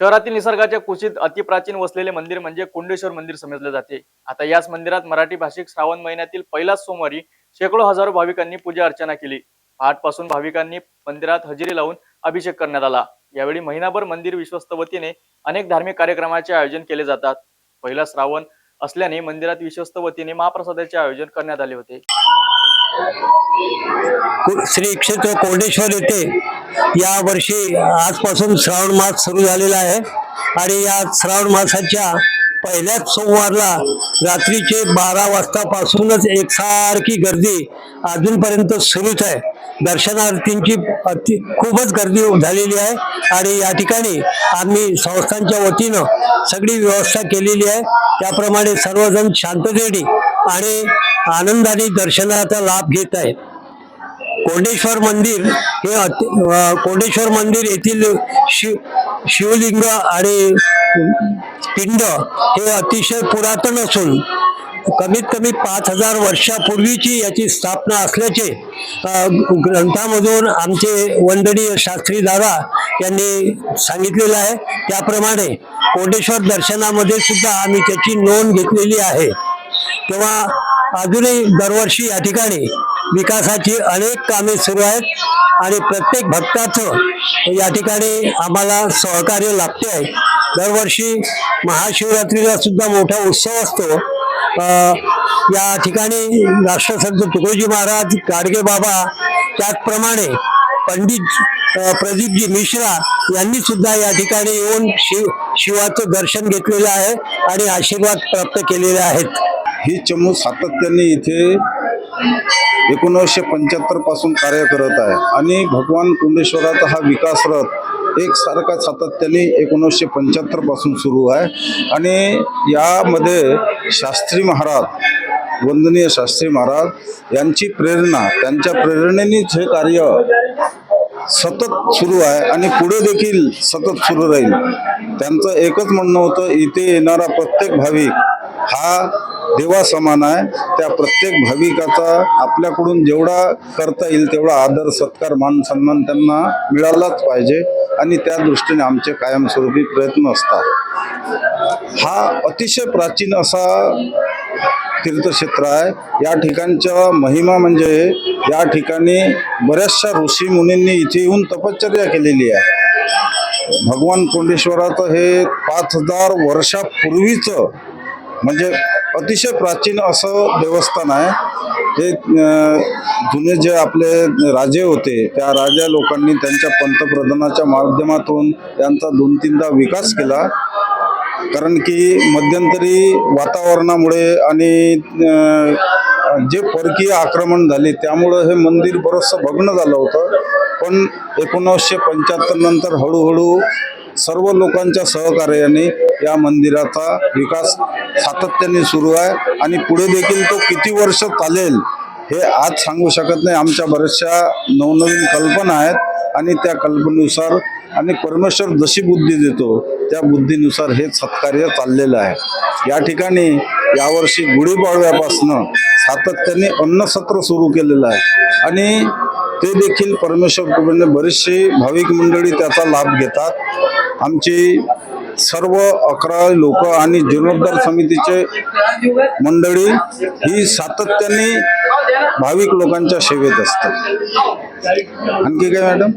शहरातील निसर्गाच्या कुशीत अतिप्राचीन वसलेले मंदिर म्हणजे कुंडेश्वर मंदिर समजले जाते. आता याच मंदिरात मराठी भाषिक श्रावण महिन्यातील पहिलाच सोमवारी शेकडो हजारो भाविकांनी पूजा अर्चना केली. पहाटपासून भाविकांनी मंदिरात हजेरी लावून अभिषेक करण्यात आला. यावेळी महिनाभर मंदिर विश्वस्त वतीने अनेक धार्मिक कार्यक्रमाचे आयोजन केले जातात. पहिला श्रावण असल्याने मंदिरात विश्वस्त वतीने महाप्रसादाचे आयोजन करण्यात आले होते. श्री क्षेत्र कोंडेश्वर येथे या वर्षी आजपासून श्रावण मास सुरू झालेला आहे. आणि या श्रावण मासाच्या पहिल्याच सोमवारला रात्रीचे बारा वाजतापासूनच एकसारखी गर्दी अजूनपर्यंत सुरूच आहे. दर्शनार्थींची अति खूपच गर्दी झालेली आहे. आणि या ठिकाणी आम्ही संस्थांच्या वतीनं सगळी व्यवस्था केलेली आहे. त्याप्रमाणे सर्वजण शांततेने आणि आनंदाने दर्शनाचा लाभ घेत आहेत. कोंडेश्वर मंदिर हे अति कोंडेश्वर मंदिर येथील शिव शिवलिंग आणि पिंड हे अतिशय पुरातन असून कमीत कमी पाच हजार वर्षापूर्वीची याची स्थापना असल्याचे ग्रंथामधून आमचे वंदनीय शास्त्री दादा यांनी सांगितलेलं आहे. त्याप्रमाणे कोंडेश्वर दर्शनामध्ये सुद्धा आम्ही त्याची नोंद घेतलेली आहे. तेव्हा अजूनही दरवर्षी या ठिकाणी विकासाची अनेक कामे सुरू आहेत आणि प्रत्येक भक्ताचं या ठिकाणी आम्हाला सहकार्य लागते आहे दरवर्षी महाशिवरात्रीला सुद्धा मोठा उत्सव असतो. या ठिकाणी राष्ट्रसंत तुकडोजी महाराज गाडगे बाबा त्याचप्रमाणे पंडित प्रदीपजी मिश्रा यांनी सुद्धा या ठिकाणी येऊन शिव शिवाचं दर्शन घेतलेलं आहे आणि आशीर्वाद प्राप्त केलेले आहेत. ही चमू सातत्याने इथे एकोणीसशे पंच्याहत्तरपासून कार्य करत आहे. आणि भगवान कुंडेश्वराचा हा विकास रथ एकसारखा सातत्याने एकोणीसशे पंच्याहत्तरपासून सुरू आहे. आणि यामध्ये शास्त्री महाराज वंदनीय शास्त्री महाराज यांची प्रेरणा त्यांच्या प्रेरणेनेच हे कार्य सतत सुरू आहे आणि पुढे देखील सतत सुरू राहील. त्यांचं एकच म्हणणं होतं इथे येणारा प्रत्येक भाविक हा देवा समान आहे. त्या प्रत्येक भाविकाचा आपल्याकडून जेवढा करता येईल तेवढा आदर सत्कार मान सन्मान त्यांना मिळालाच पाहिजे. आणि त्या दृष्टीने आमचे कायमस्वरूपी प्रयत्न असतात. हा अतिशय प्राचीन असा तीर्थक्षेत्र आहे. या ठिकाणच्या महिमा म्हणजे या ठिकाणी बऱ्याचशा ऋषी मुनींनी इथे येऊन तपश्चर्या केलेली आहे. भगवान कोंडेश्वराचं हे पाच हजार वर्षापूर्वीचं म्हणजे अतिशय प्राचीन असं देवस्थान आहे. हे जुने जे आपले राजे होते त्या राजा लोकांनी त्यांच्या पंतप्रधानाच्या माध्यमातून त्यांचा दोन तीनदा विकास केला. कारण की मध्यंतरी वातावरणामुळे आणि जे परकीय आक्रमण झाले त्यामुळं हे मंदिर बरंचसं भग्न झालं होतं. पण एकोणावीसशे पंच्याहत्तर नंतर हळूहळू सर्व लोकांच्या सहकार्याने या मंदिराचा विकास सातत्याने सुरू आहे आणि पुढे देखील तो किती वर्ष चालेल हे आज सांगू शकत नाही. आमच्या बऱ्याचशा नवनवीन कल्पना आहेत आणि त्या कल्पनेनुसार आणि परमेश्वर जशी बुद्धी देतो त्या बुद्धीनुसार हे सत्कार्य चाललेलं आहे. या ठिकाणी यावर्षी गुढीपाडव्यापासनं सातत्याने अन्नसत्र सुरू केलेलं आहे. आणि ते देखील परमेश्वर कृपेने बरीचशी भाविक मंडळी त्याचा लाभ घेतात. आमची सर्व अकरा लोक आणि जीर्णोद्धार समितीचे मंडळी ही सातत्याने भाविक लोकांच्या सेवेत असतात. आणखी काय मॅडम?